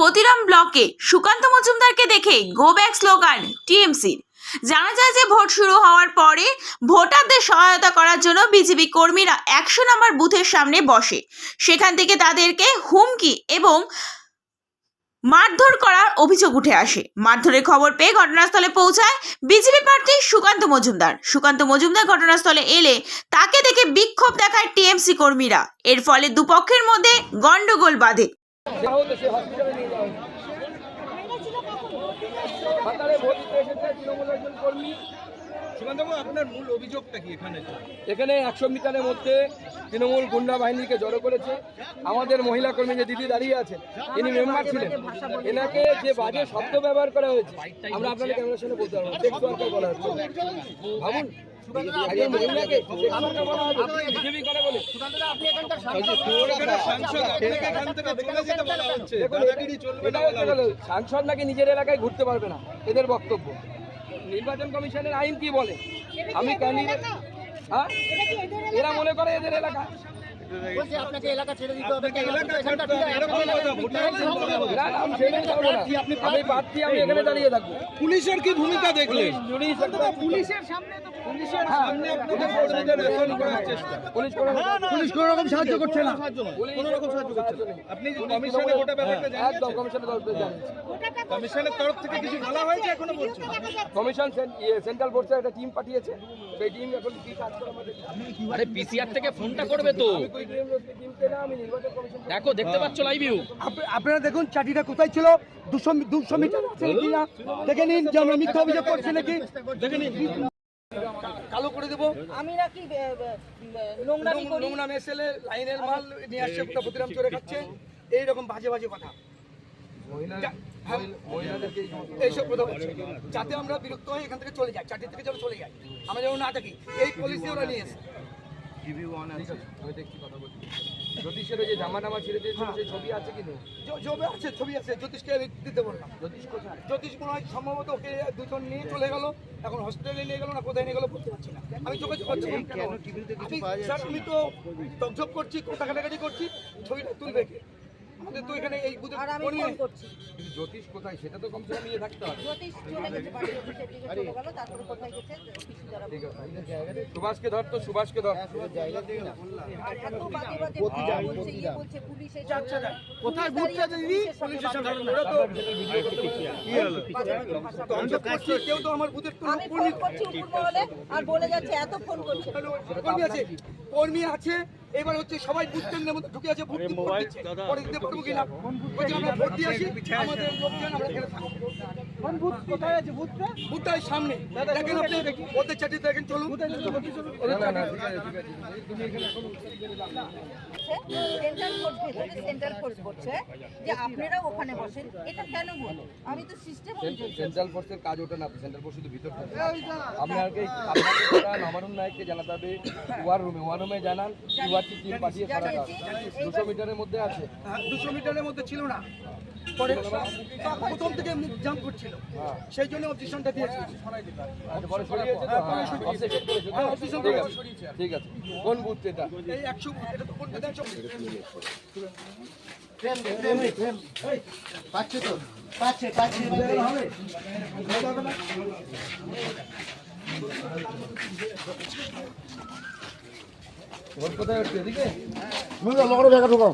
প্রতিরাম ব্লকে সুকান্ত মজুমদারকে দেখে go back slogan টিএমসির জানা যায় যে ভোট শুরু হওয়ার পরে ভোটারদের সহায়তা করার জন্য বিজেপি কর্মীরা একশো নম্বর বুথের সামনে বসে। সেখান থেকে তাদেরকে হুমকি এবং মারধর করার অভিযোগ উঠে আসে। মারধরের খবর পেয়ে ঘটনাস্থলে পৌঁছায় বিজেপি প্রার্থী সুকান্ত মজুমদার। সুকান্ত মজুমদার ঘটনাস্থলে এলে তাকে দেখে বিক্ষোভ দেখায় টিএমসি কর্মীরা। এর ফলে দুপক্ষের মধ্যে গন্ডগোল বাঁধে। এখানে? একশো মিটারের মধ্যে তৃণমূল গুন্ডা বাহিনীকে জড়ো করেছে। আমাদের মহিলা কর্মী যে দিদি দাঁড়িয়ে আছে তিনি মেম্বার ছিলেন। এনাকে যে বাজে শব্দ ব্যবহার করা হয়েছে আমরা আপনাদের ক্যামেরার সামনে বলতে পারব বলা হচ্ছে ভাবুন সাংসদ নাকি নিজের এলাকায় ঘুরতে পারবে না এদের বক্তব্য নির্বাচন কমিশনের আইন কি বলে আমি এরা মনে করে এদের এলাকা। বলছে আপনাকে এলাকা ছেড়ে দিতে হবে আমি প্রার্থী। আমি এখানে দাঁড়িয়ে থাকব। পুলিশের কি ভূমিকা দেখলেন? পুলিশের সামনে সামনে আপনাদের কর্মীদের রেশন করার চেষ্টা। পুলিশ পুলিশ কোনো রকম সাহায্য করছে না। কোনো রকম সাহায্য করছে না। আপনি কমিশনে গোটা ব্যাপারটা হ্যাঁ, একদম জানিয়েছেন কমিশনের তরফে জানিয়েছি। কমিশনের তরফ থেকে কিছু বলা হয়েছে এখনও বলছেন কমিশন সেন- ইয়ে, সেন্ট্রাল একটা টিম পাঠিয়েছে। সেই টিম এখন কি কাজ করে আমাদের? আরে পিসিআর থেকে ফোনটা করবে তো। দেখো দেখতে পাচ্ছ লাইভ ভিউ আপনারা দেখুন চাটিটা কোথায় ছিল? দুশো দুশো মিটার আছে নাকি না দেখে নিন যে আমরা মিথ্যা অভিযোগ করছি নাকি? দেখে নিন। কালো করে দেবো। আমি নাকি এ, এ, নোংরামি করি। নোংরা মেসেলে লাইনের মাল নিয়ে আসছে কোথা প্রতিরাম খাচ্ছে। এইরকম বাজে বাজে কথা। হ্যাঁ, এইসব কথা হচ্ছে যাতে আমরা বিরক্ত হয়ে এখান থেকে চলে যাই। চাকরি থেকে যেন চলে যাই। আমরা যেন না থাকি। এই পলিসি ওরা নিয়ে এসে ঠিক আছে, আমি দেখছি কথা বলছি। জ্যোতিষের ওই যে জামা টামা ছেড়ে দিয়েছিল সেই ছবি আছে কি নেই জবে আছে ছবি আছে জ্যোতিষকে আমি দিতে বললাম। জ্যোতিষ কোথায়? জ্যোতিষ মনে হয় সম্ভবত ওকে দুজন নিয়ে চলে গেল এখন হসপিটালে নিয়ে গেল না কোথায় নিয়ে গেল বুঝতে পারছি না। আমি যোগাযোগ করছি আমি স্যার আমি তো টকঝক করছি কথা কাটাকাটি করছি ছবিটা তুলবে কে তো এখানে এই বুধে আর আমি ফোন করছি। জ্যোতিষ কোথায়? সেটা তো কমসে কম ইয়ে থাকতে হবে। জ্যোতিষ চলে গেছে বাড়ি দিকে চলে গেল তারপরে কোথায় গেছে? সুভাষকে ধর তো সুভাষকে ধর। আর এত বলছে ইয়ে বলছে পুলিশ এসে কোথায় বুথটা দিদি? পুলিশের সামনে ওরা তো বাজে ভাষা তো আমি করছি কেউ তো আমার বুথের কোনো কর্মী করছি উপর মহলে আর বলে যাচ্ছে এত ফোন করছে। কর্মী আছে। কর্মী আছে এবার হচ্ছে সবাই বুঝতেন মধ্যে ঢুকে আছে ভোট দিচ্ছে। পরে দিতে পারব কিনা? বলছে আমরা ভোট দিয়ে আসি আমাদের লোকজন আমরা এখানে থাকব। বুথ কোথায় আছে বুথটা? বুথটা সামনে। দেখেন আপনি ওদের চাটি দেখেন চলুন। না না না ঠিক আছে ঠিক আছে তুমি এখানে এখন সেন্ট্রাল ফোর্স ভেতরে সেন্ট্রাল ফোর্স করছে যে আপনারা ওখানে বসেন এটা কেন বলো আমি তো সিস্টেম সেন্ট্রাল ফোর্সের কাজ ওটা না সেন্ট্রাল ফোর্স শুধু ভিতর থাকে। আপনাকে আপনাকে সেটা নায়ককে জানাতে হবে ওয়ার রুমে ওয়ার রুমে জানান ইউআরটি টিম পাঠিয়ে করা দুশো মিটারের মধ্যে আছে। দুশো মিটারের মধ্যে ছিল না। পরে প্রথম থেকে মুখ জাম করছিল। সেই জন্য অবজেকশনটা দিয়েছি। আচ্ছা পরে সরিয়েছে তো হ্যাঁ, তো? হ্যাঁ, objection ঠিক আছে। কোন বুথ এটা? এই একশো এটা তো কোনটা একশো ভোট কোথায় এদিকে? লড়ে দেখা ঢুকাও।